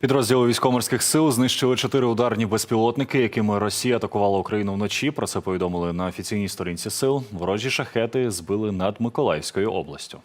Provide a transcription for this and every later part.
Підрозділи військово-морських сил знищили чотири ударні безпілотники, якими Росія атакувала Україну вночі. Про це повідомили на офіційній сторінці сил. Ворожі шахети збили над Миколаївською областю.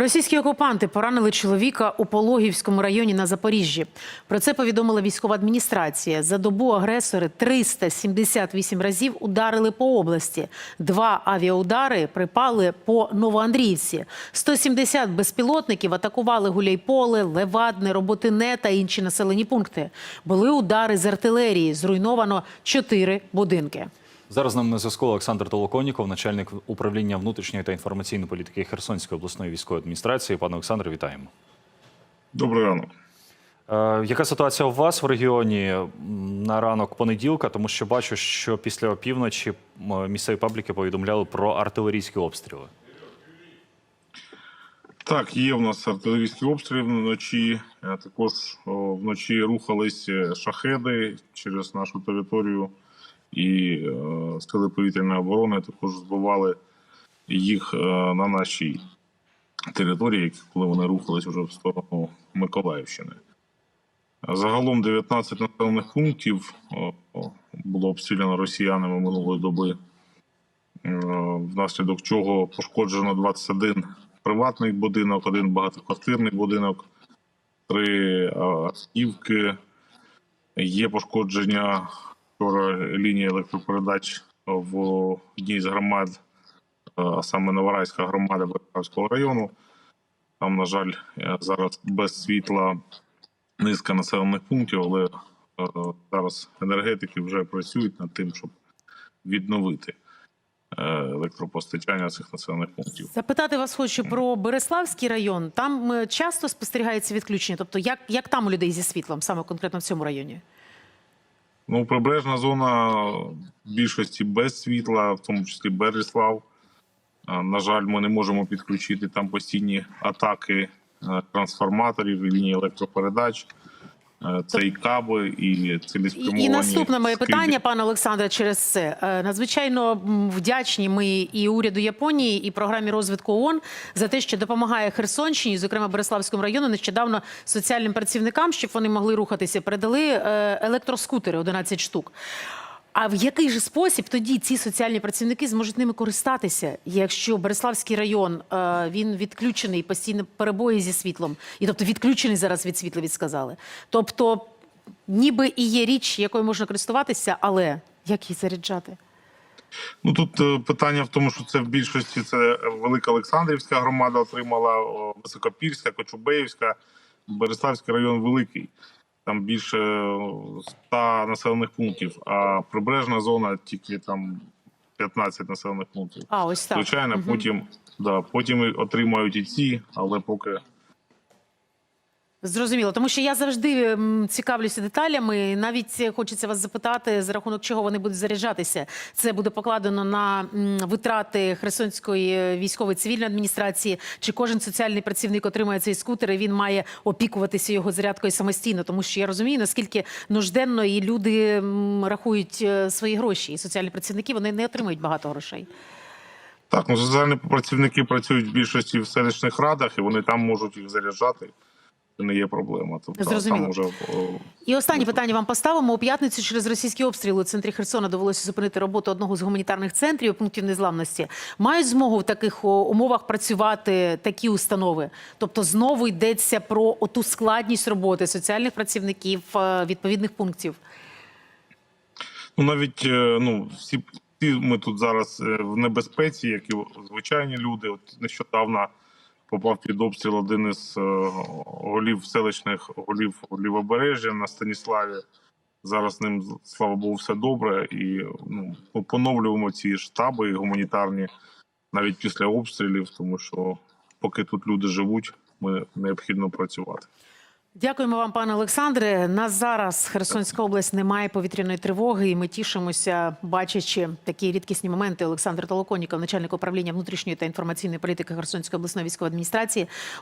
Російські окупанти поранили чоловіка у Пологівському районі на Запоріжжі. Про це повідомила військова адміністрація. За добу агресори 378 разів ударили по області. Два авіаудари припали по Новоандріївці. 170 безпілотників атакували Гуляйполе, Левадне, Роботине та інші населені пункти. Були удари з артилерії. Зруйновано чотири будинки. Зараз з нами на зв'язку Олександр Толоконіков, начальник управління внутрішньої та інформаційної політики Херсонської обласної військової адміністрації. Пане Олександре, вітаємо. Добрий ранок. Е, яка ситуація у вас в регіоні на ранок понеділка? Тому що бачу, що після опівночі місцеві пабліки повідомляли про артилерійські обстріли. Так, є в нас артилерійські обстріли вночі. Е, Також вночі рухались е, шахеди через нашу територію, і е, сили повітряної оборони також збивали їх е, на нашій території, коли вони рухались вже в сторону Миколаївщини. Загалом 19 населених пунктів о, було обстріляно росіянами минулої доби. Е, внаслідок чого пошкоджено 21 приватний будинок, один багатоквартирний будинок, три е, автівки. Є пошкодження вчора лінії електропередач в одній з громад, а саме Новорайська громада Березовського району. Там, на жаль, е, зараз без світла низка населених пунктів, але е, зараз енергетики вже працюють над тим, щоб відновити е, електропостачання цих населених пунктів. Запитати вас хочу про Береславський район. Там часто спостерігається відключення. Тобто, як, як там у людей зі світлом, саме конкретно в цьому районі? Ну, прибережна зона більшості без світла, в тому числі Береслав. На жаль, ми не можемо підключити там постійні атаки е, трансформаторів, і лінії електропередач. Е, Це і каби, і І, цілеспрямовані і наступне моє скиди. питання, пане Олександре, через це Е, надзвичайно вдячні ми і уряду Японії, і програмі розвитку ООН за те, що допомагає Херсонщині, зокрема Береславському району, нещодавно соціальним працівникам, щоб вони могли рухатися, передали е, електроскутери 11 штук. А в який же спосіб тоді ці соціальні працівники зможуть ними користатися, якщо Береславський район е, він відключений постійно перебої зі світлом, і тобто відключений зараз від світла, від сказали. Тобто, ніби і є річ, якою можна користуватися, але як її заряджати? Ну тут е, питання в тому, що це в більшості це Велика Олександрівська громада отримала, о, Високопільська, Кочубеївська, Береславський район великий. Там більше о, 100 населених пунктів, а прибережна зона тільки там 15 населених пунктів. А ось так. Звичайно, Мгм. потім да, потім отримають і ці, але поки Зрозуміло, тому що я завжди цікавлюся деталями. Навіть хочеться вас запитати, за рахунок чого вони будуть заряджатися. Це буде покладено на витрати Херсонської військової цивільної адміністрації. Чи кожен соціальний працівник отримає цей скутер і він має опікуватися його зарядкою самостійно? Тому що я розумію, наскільки нужденно і люди рахують е, свої гроші. І соціальні працівники вони не отримують багато грошей. так, ну соціальні працівники працюють в більшості в селищних радах, і вони там можуть їх заряджати. Це не є проблема. Тобто Зрозуміло. там уже І останнє питання вам поставимо. У п'ятницю через російські обстріли у центрі Херсона довелося зупинити роботу одного з гуманітарних центрів пунктів незламності. Мають змогу в таких умовах працювати такі установи? Тобто знову йдеться про оту складність роботи соціальних працівників е, відповідних пунктів. Ну навіть е, ну всі, ми тут зараз е, в небезпеці, як і звичайні люди. От нещодавно попав під обстріл один із е, голів селищних голів лівобережжя на Станіславі. Зараз з ним слава Богу, все добре, і ну поновлюємо ці штаби гуманітарні навіть після обстрілів, тому що поки тут люди живуть, ми необхідно працювати. Дякуємо вам, пане Олександре. Нас зараз Херсонська область не має повітряної тривоги, і ми тішимося, бачачи такі рідкісні моменти. Олександр Толоконіков, начальник управління внутрішньої та інформаційної політики Херсонської обласної військової адміністрації.